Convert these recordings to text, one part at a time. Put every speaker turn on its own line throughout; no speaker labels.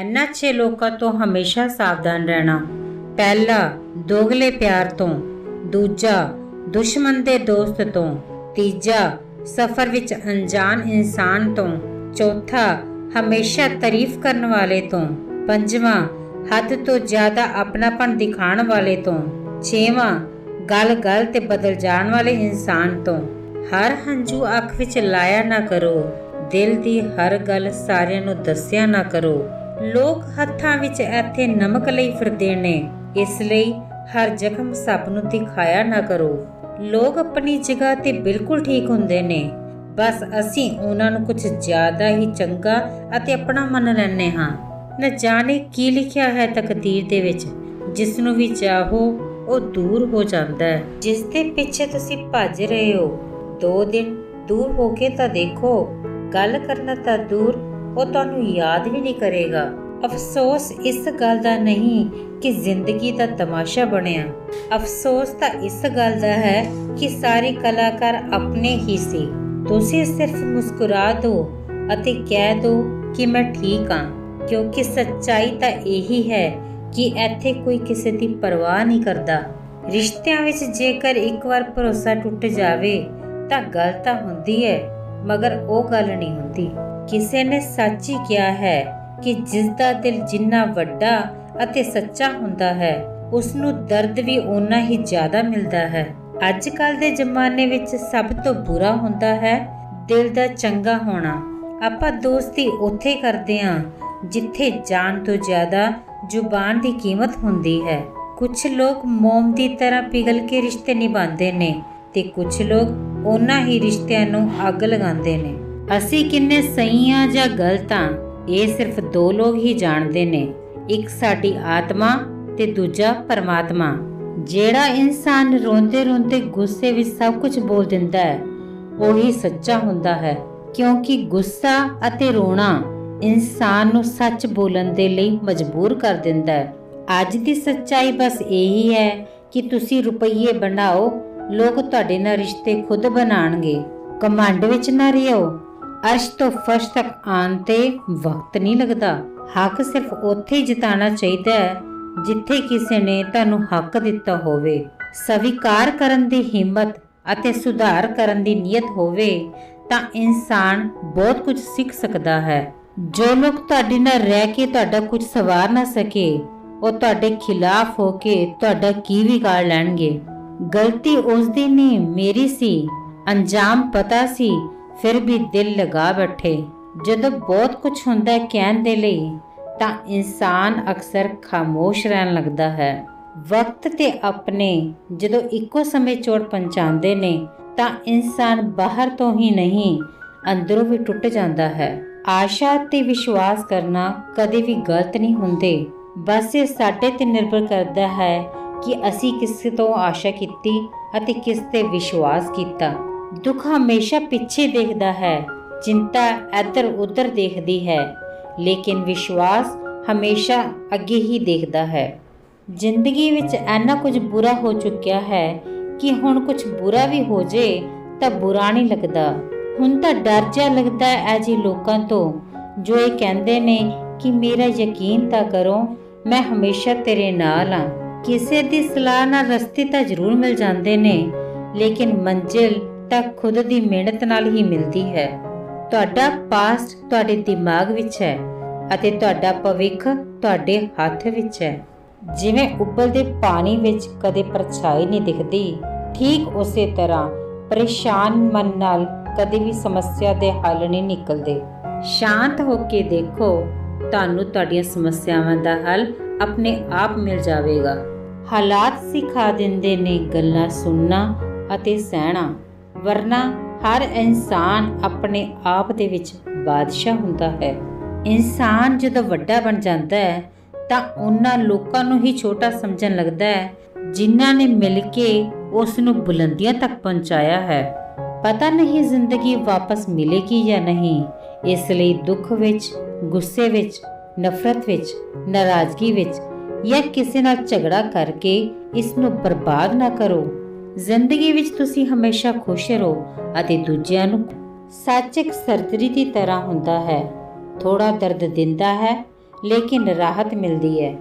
ਇਹਨਾਂ ਛੇ ਲੋਕਾਂ ਤੋਂ ਹਮੇਸ਼ਾ ਸਾਵਧਾਨ ਰਹਿਣਾ। ਪਹਿਲਾ, ਦੋਗਲੇ ਪਿਆਰ ਤੋਂ। ਦੂਜਾ, ਦੁਸ਼ਮਣ ਦੇ ਦੋਸਤ ਤੋਂ। ਤੀਜਾ, ਸਫ਼ਰ ਵਿੱਚ ਅਣਜਾਣ ਇਨਸਾਨ ਤੋਂ। ਚੌਥਾ, ਹਮੇਸ਼ਾ ਤਾਰੀਫ ਕਰਨ ਵਾਲੇ ਤੋਂ। ਪੰਜਵਾਂ, ਹੱਦ ਤੋਂ ਜ਼ਿਆਦਾ ਆਪਣਾਪਣ ਦਿਖਾਉਣ ਵਾਲੇ ਤੋਂ। ਛੇਵਾਂ ਗੱਲ ਗੱਲ ਤੇ ਬਦਲ ਜਾਣ ਵਾਲੇ ਇਨਸਾਨ ਤੋਂ। ਹਰ ਹੰਝੂ ਅੱਖ ਵਿੱਚ ਲਾਇਆ ਨਾ ਕਰੋ। ਦਿਲ ਦੀ ਹਰ ਗੱਲ ਸਾਰਿਆਂ ਨੂੰ ਦੱਸਿਆ ਨਾ ਕਰੋ। ਲੋਕ ਹੱਥਾਂ ਵਿੱਚ ਇੱਥੇ ਨਮਕ ਲਈ ਫਿਰਦੇ ਨੇ, ਇਸ ਲਈ ਹਰ ਜ਼ਖਮ ਸਭ ਨੂੰ ਦਿਖਾਇਆ ਨਾ ਕਰੋ। ਲੋਕ ਆਪਣੀ ਜਗ੍ਹਾ ਤੇ ਬਿਲਕੁਲ ਠੀਕ ਹੁੰਦੇ ਨੇ। ਬਸ ਅਸੀਂ ਉਹਨਾਂ ਨੂੰ ਕੁਝ ਜ਼ਿਆਦਾ ਹੀ ਚੰਗਾ ਅਤੇ ਆਪਣਾ ਮੰਨ ਲੈਂਦੇ ਹਾਂ। ਨਾ ਜਾਣੇ ਕੀ ਲਿਖਿਆ ਹੈ ਤਕਦੀਰ ਦੇ ਵਿੱਚ। ਜਿਸ ਨੂੰ ਵੀ ਚਾਹੋ, ਉਹ ਦੂਰ ਹੋ ਜਾਂਦਾ ਹੈ। ਜਿਸ ਦੇ ਪਿੱਛੇ ਤੁਸੀਂ ਭੱਜ ਰਹੇ ਹੋ, ਦੋ ਦਿਨ ਦੂਰ ਹੋ ਕੇ ਤਾਂ ਦੇਖੋ। ਗੱਲ ਕਰਨਾ ਤਾਂ ਦੂਰ ਉਹ ਤੁਹਾਨੂੰ ਯਾਦ ਵੀ ਨਹੀਂ ਕਰੇਗਾ। ਅਫਸੋਸ ਇਸ ਗੱਲ ਦਾ ਨਹੀਂ ਕਿ ਜ਼ਿੰਦਗੀ ਦਾ ਤਮਾਸ਼ਾ ਬਣਿਆ। ਅਫਸੋਸ ਤਾਂ ਇਸ ਗੱਲ ਦਾ ਹੈ ਕਿ ਸਾਰੇ ਕਲਾਕਾਰ ਆਪਣੇ ਹੀ ਸੀ। ਤੁਸੀਂ ਸਿਰਫ ਮੁਸਕਰਾ ਦਿਓ ਅਤੇ ਕਹਿ ਦਿਓ ਕਿ ਮੈਂ ਠੀਕ ਹਾਂ, ਕਿਉਂਕਿ ਸੱਚਾਈ ਤਾਂ ਇਹੀ ਹੈ ਕਿ ਇੱਥੇ ਕੋਈ ਕਿਸੇ ਦੀ ਪਰਵਾਹ ਨਹੀਂ ਕਰਦਾ। ਰਿਸ਼ਤਿਆਂ ਵਿੱਚ ਜੇਕਰ ਇੱਕ ਵਾਰ ਭਰੋਸਾ ਟੁੱਟ ਜਾਵੇ, ਤਾਂ ਗੱਲ ਤਾਂ ਹੁੰਦੀ ਹੈ, ਮਗਰ ਉਹ ਗੱਲ ਨਹੀਂ ਹੁੰਦੀ। ਕਿਸੇ ਨੇ ਸੱਚ ਹੀ ਕਿਹਾ ਹੈ ਕਿ ਜਿਸ ਦਾ ਦਿਲ ਜਿੰਨਾ ਵੱਡਾ ਅਤੇ ਸੱਚਾ ਹੁੰਦਾ ਹੈ ਉਸ ਨੂੰ ਦਰਦ ਵੀ ਓਨਾ ਹੀ ਜ਼ਿਆਦਾ ਮਿਲਦਾ ਹੈ। ਅੱਜ ਕੱਲ ਦੇ ਜ਼ਮਾਨੇ ਵਿੱਚ ਸਭ ਤੋਂ ਬੁਰਾ ਹੁੰਦਾ ਹੈ ਦਿਲ ਦਾ ਚੰਗਾ ਹੋਣਾ। ਆਪਾਂ ਦੋਸਤੀ ਉੱਥੇ ਕਰਦੇ ਹਾਂ ਜਿੱਥੇ ਜਾਨ ਤੋਂ ਜ਼ਿਆਦਾ ਜ਼ੁਬਾਨ ਦੀ ਕੀਮਤ ਹੁੰਦੀ ਹੈ। ਕੁਝ ਲੋਕ ਮੋਮ ਦੀ ਤਰ੍ਹਾਂ ਪਿਘਲ ਕੇ ਰਿਸ਼ਤੇ ਨਿਭਾਉਂਦੇ ਨੇ ਤੇ ਕੁਝ ਲੋਕ ਉਹਨਾਂ ਹੀ ਰਿਸ਼ਤਿਆਂ ਨੂੰ ਅੱਗ ਲਗਾਉਂਦੇ ਨੇ। ਅਸੀਂ ਕਿੰਨੇ ਸਹੀ ਆ ਜਾਂ ਗਲਤ ਆ ਇਹ ਸਿਰਫ ਦੋ ਲੋਕ ਹੀ ਜਾਣਦੇ ਨੇ, ਇੱਕ ਸਾਡੀ ਆਤਮਾ ਤੇ ਦੂਜਾ ਪਰਮਾਤਮਾ। ਜਿਹੜਾ ਇਨਸਾਨ ਰੋਂਦੇ ਰੋਂਦੇ ਗੁੱਸੇ ਵਿੱਚ ਸਭ ਕੁਝ ਬੋਲ ਦਿੰਦਾ ਹੈ, ਉਹੀ ਸੱਚਾ ਹੁੰਦਾ ਹੈ, ਕਿਉਂਕਿ ਗੁੱਸਾ ਅਤੇ ਰੋਣਾ ਇਨਸਾਨ ਨੂੰ ਸੱਚ ਬੋਲਣ ਦੇ ਲਈ ਮਜਬੂਰ ਕਰ ਦਿੰਦਾ ਹੈ। ਅੱਜ ਦੀ ਸੱਚਾਈ ਬਸ ਇਹੀ ਹੈ ਕਿ ਤੁਸੀਂ ਰੁਪਈਏ ਬਣਾਓ, ਲੋਕ ਤੁਹਾਡੇ ਨਾਲ ਰਿਸ਼ਤੇ ਖੁਦ ਬਣਾਣਗੇ ਕਮਾਂਡ ਵਿੱਚ ਨਾ ਰਹੋ ਅਰਸ਼ ਤੋਂ ਫਰਸ਼ ਤੱਕ ਆਉਣ ਤੇ ਵਕਤ ਨਹੀਂ ਲੱਗਦਾ। ਹੱਕ ਸਿਰਫ ਉੱਥੇ ਹੀ ਜਿਤਾਣਾ ਚਾਹੀਦਾ ਹੈ, ਜਿੱਥੇ ਕਿਸੇ ਨੇ ਤੁਹਾਨੂੰ ਹੱਕ ਦਿੱਤਾ ਹੋਵੇ। ਸਵੀਕਾਰ ਕਰਨ ਦੀ ਹਿੰਮਤ ਅਤੇ ਸੁਧਾਰ ਕਰਨ ਦੀ ਨੀਅਤ ਹੋਵੇ, ਤਾਂ ਇਨਸਾਨ ਬਹੁਤ ਕੁਝ ਸਿੱਖ ਸਕਦਾ ਹੈ। ਜੋ ਲੋਕ ਤੁਹਾਡੇ ਨਾਲ ਰਹਿ ਕੇ ਤੁਹਾਡਾ ਕੁਝ ਸਵਾਰ ਨਾ ਸਕੇ, ਉਹ ਤੁਹਾਡੇ ਖਿਲਾਫ ਹੋ ਕੇ ਤੁਹਾਡਾ ਕੀ ਵਿਗਾੜ ਲੈਣਗੇ? ਗਲਤੀ ਉਸ ਦੀ ਨਹੀਂ, ਮੇਰੀ ਸੀ। ਅੰਜਾਮ ਪਤਾ ਸੀ ਫਿਰ ਵੀ ਦਿਲ ਲਗਾ ਬੈਠੇ। ਜਦੋਂ ਬਹੁਤ ਕੁਝ ਹੁੰਦਾ ਹੈ ਕਹਿਣ ਦੇ ਲਈ, ਤਾਂ ਇਨਸਾਨ ਅਕਸਰ ਖਾਮੋਸ਼ ਰਹਿਣ ਲੱਗਦਾ ਹੈ। ਵਕਤ ਤੇ ਆਪਣੇ ਜਦੋਂ ਇੱਕੋ ਸਮੇਂ ਚੋਟ ਪਹੁੰਚਾਉਂਦੇ ਨੇ, ਤਾਂ ਇਨਸਾਨ ਬਾਹਰ ਤੋਂ ਹੀ ਨਹੀਂ, ਅੰਦਰੋਂ ਵੀ ਟੁੱਟ ਜਾਂਦਾ ਹੈ। ਆਸ਼ਾ ਤੇ ਵਿਸ਼ਵਾਸ ਕਰਨਾ ਕਦੇ ਵੀ ਗਲਤ ਨਹੀਂ ਹੁੰਦੇ। ਬਸ ਇਹ ਸਾਡੇ ਤੇ ਨਿਰਭਰ ਕਰਦਾ ਹੈ ਕਿ ਅਸੀਂ ਕਿਸ ਤੋਂ ਆਸ਼ਾ ਕੀਤੀ ਅਤੇ ਕਿਸ ਤੇ ਵਿਸ਼ਵਾਸ ਕੀਤਾ। ਦੁੱਖ ਹਮੇਸ਼ਾ ਪਿੱਛੇ ਦੇਖਦਾ ਹੈ, ਚਿੰਤਾ ਇੱਧਰ ਉੱਧਰ ਦੇਖਦੀ ਹੈ, ਲੇਕਿਨ ਵਿਸ਼ਵਾਸ ਹਮੇਸ਼ਾ ਅੱਗੇ ਹੀ ਦੇਖਦਾ ਹੈ। ਜ਼ਿੰਦਗੀ ਵਿੱਚ ਐਨਾ ਕੁਝ ਬੁਰਾ ਹੋ ਚੁੱਕਿਆ ਹੈ ਕਿ ਹੁਣ ਕੁਝ ਬੁਰਾ ਵੀ ਹੋ ਜੇ ਤਾਂ ਬੁਰਾ ਨਹੀਂ ਲੱਗਦਾ। ਹੁਣ ਤਾਂ ਡਰ ਜਿਹਾ ਲੱਗਦਾ ਹੈ ਐਜੀ ਲੋਕਾਂ ਤੋਂ, ਜੋ ਇਹ ਕਹਿੰਦੇ ਨੇ ਕਿ ਮੇਰਾ ਯਕੀਨ ਤਾਂ ਕਰੋ, ਮੈਂ ਹਮੇਸ਼ਾ ਤੇਰੇ ਨਾਲ ਆ ਕਿਸੇ ਦੀ ਸਲਾਹ ਨਾਲ ਰਸਤੇ ਤਾਂ ਜ਼ਰੂਰ ਮਿਲ ਜਾਂਦੇ ਨੇ, ਲੇਕਿਨ ਮੰਜ਼ਿਲ ਤਾਂ ਖੁਦ ਦੀ ਮਿਹਨਤ ਨਾਲ ਹੀ ਮਿਲਦੀ ਹੈ। ਤੁਹਾਡਾ ਪਾਸਟ ਤੁਹਾਡੇ ਦਿਮਾਗ ਵਿੱਚ ਹੈ ਅਤੇ ਤੁਹਾਡਾ ਭਵਿੱਖ ਤੁਹਾਡੇ ਹੱਥ ਵਿੱਚ ਹੈ। ਜਿਵੇਂ ਉਬਲਦੇ ਪਾਣੀ ਵਿੱਚ ਕਦੇ ਪਰਛਾਈ ਨਹੀਂ ਦਿਖਦੀ, ਠੀਕ ਉਸੇ ਤਰ੍ਹਾਂ ਪਰੇਸ਼ਾਨ ਮਨ ਨਾਲ ਕਦੇ ਵੀ ਸਮੱਸਿਆ ਦੇ ਹੱਲ ਨਹੀਂ ਨਿਕਲਦੇ। ਸ਼ਾਂਤ ਹੋ ਕੇ ਦੇਖੋ, ਤੁਹਾਨੂੰ ਤੁਹਾਡੀਆਂ ਸਮੱਸਿਆਵਾਂ ਦਾ ਹੱਲ ਆਪਣੇ ਆਪ ਮਿਲ ਜਾਵੇਗਾ। ਹਾਲਾਤ ਸਿਖਾ ਦਿੰਦੇ ਨੇ ਗੱਲਾਂ ਸੁਣਨਾ ਅਤੇ ਸਹਿਣਾ। ਵਰਨਾ ਹਰ ਇਨਸਾਨ ਆਪਣੇ ਆਪ ਦੇ ਵਿੱਚ ਬਾਦਸ਼ਾਹ ਹੁੰਦਾ ਹੈ। ਇਨਸਾਨ ਜਦੋਂ ਵੱਡਾ ਬਣ ਜਾਂਦਾ ਹੈ, ਤਾਂ ਉਹਨਾਂ ਲੋਕਾਂ ਨੂੰ ਹੀ ਛੋਟਾ ਸਮਝਣ ਲੱਗਦਾ ਹੈ, ਜਿਨ੍ਹਾਂ ਨੇ ਮਿਲ ਕੇ ਉਸ ਨੂੰ ਬੁਲੰਦੀਆਂ ਤੱਕ ਪਹੁੰਚਾਇਆ ਹੈ। ਪਤਾ ਨਹੀਂ ਜ਼ਿੰਦਗੀ ਵਾਪਸ ਮਿਲੇਗੀ ਜਾਂ ਨਹੀਂ, ਇਸ ਲਈ ਦੁੱਖ ਵਿੱਚ, ਗੁੱਸੇ ਵਿੱਚ, ਨਫ਼ਰਤ ਵਿੱਚ, ਨਾਰਾਜ਼ਗੀ ਵਿੱਚ ਜਾਂ ਕਿਸੇ ਨਾਲ ਝਗੜਾ ਕਰਕੇ ਇਸ ਨੂੰ ਬਰਬਾਦ ਨਾ ਕਰੋ। ਜ਼ਿੰਦਗੀ ਵਿੱਚ ਤੁਸੀਂ ਹਮੇਸ਼ਾ ਖੁਸ਼ ਰਹੋ ਅਤੇ ਦੂਜਿਆਂ ਨੂੰ ਸੱਚ ਇੱਕ ਸਰਜਰੀ ਦੀ ਤਰ੍ਹਾਂ ਹੁੰਦਾ ਹੈ। ਥੋੜਾ ਦਰਦ ਦਿੰਦਾ ਹੈ, ਲੇਕਿਨ ਰਾਹਤ ਮਿਲਦੀ ਹੈ।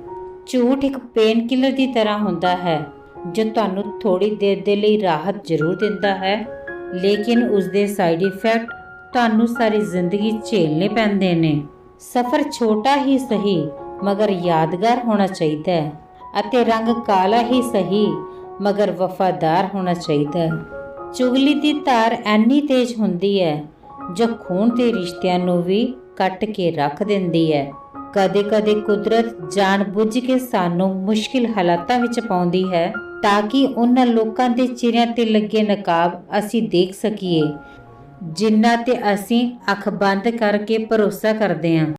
ਝੂਠ ਇੱਕ ਪੇਨ ਕਿਲਰ ਦੀ ਤਰ੍ਹਾਂ ਹੁੰਦਾ ਹੈ, ਜੋ ਤੁਹਾਨੂੰ ਥੋੜੀ ਦੇਰ ਦੇ ਲਈ ਰਾਹਤ ਜ਼ਰੂਰ ਦਿੰਦਾ ਹੈ, ਲੇਕਿਨ ਉਸ ਦੇ ਸਾਈਡ ਇਫੈਕਟ ਤੁਹਾਨੂੰ ਸਾਰੀ ਜ਼ਿੰਦਗੀ ਝੇਲਣੇ ਪੈਂਦੇ ਨੇ। ਸਫ਼ਰ ਛੋਟਾ ਹੀ ਸਹੀ, ਮਗਰ ਯਾਦਗਾਰ ਹੋਣਾ ਚਾਹੀਦਾ ਹੈ ਅਤੇ ਰੰਗ ਕਾਲਾ ਹੀ ਸਹੀ ਮਗਰ ਵਫਾਦਾਰ ਹੋਣਾ ਚਾਹੀਦਾ ਹੈ। ਚੁਗਲੀ ਦੀ ਧਾਰ ਐਨੀ ਤੇਜ਼ ਹੁੰਦੀ ਹੈ, ਜੋ ਖੂਨ ਦੇ ਰਿਸ਼ਤਿਆਂ ਨੂੰ ਵੀ ਕੱਟ ਕੇ ਰੱਖ ਦਿੰਦੀ ਹੈ। ਕਦੇ-ਕਦੇ ਕੁਦਰਤ ਜਾਣਬੁੱਝ ਕੇ ਸਾਨੂੰ ਮੁਸ਼ਕਿਲ ਹਾਲਾਤਾਂ ਵਿੱਚ ਪਾਉਂਦੀ ਹੈ, ਤਾਂ ਕਿ ਉਹਨਾਂ ਲੋਕਾਂ ਦੇ ਚਿਹਰਿਆਂ ਤੇ ਲੱਗੇ ਨਕਾਬ ਅਸੀਂ ਦੇਖ ਸਕੀਏ, ਜਿਨ੍ਹਾਂ ਤੇ ਅਸੀਂ ਅੱਖ ਬੰਦ ਕਰਕੇ ਭਰੋਸਾ ਕਰਦੇ ਹਾਂ।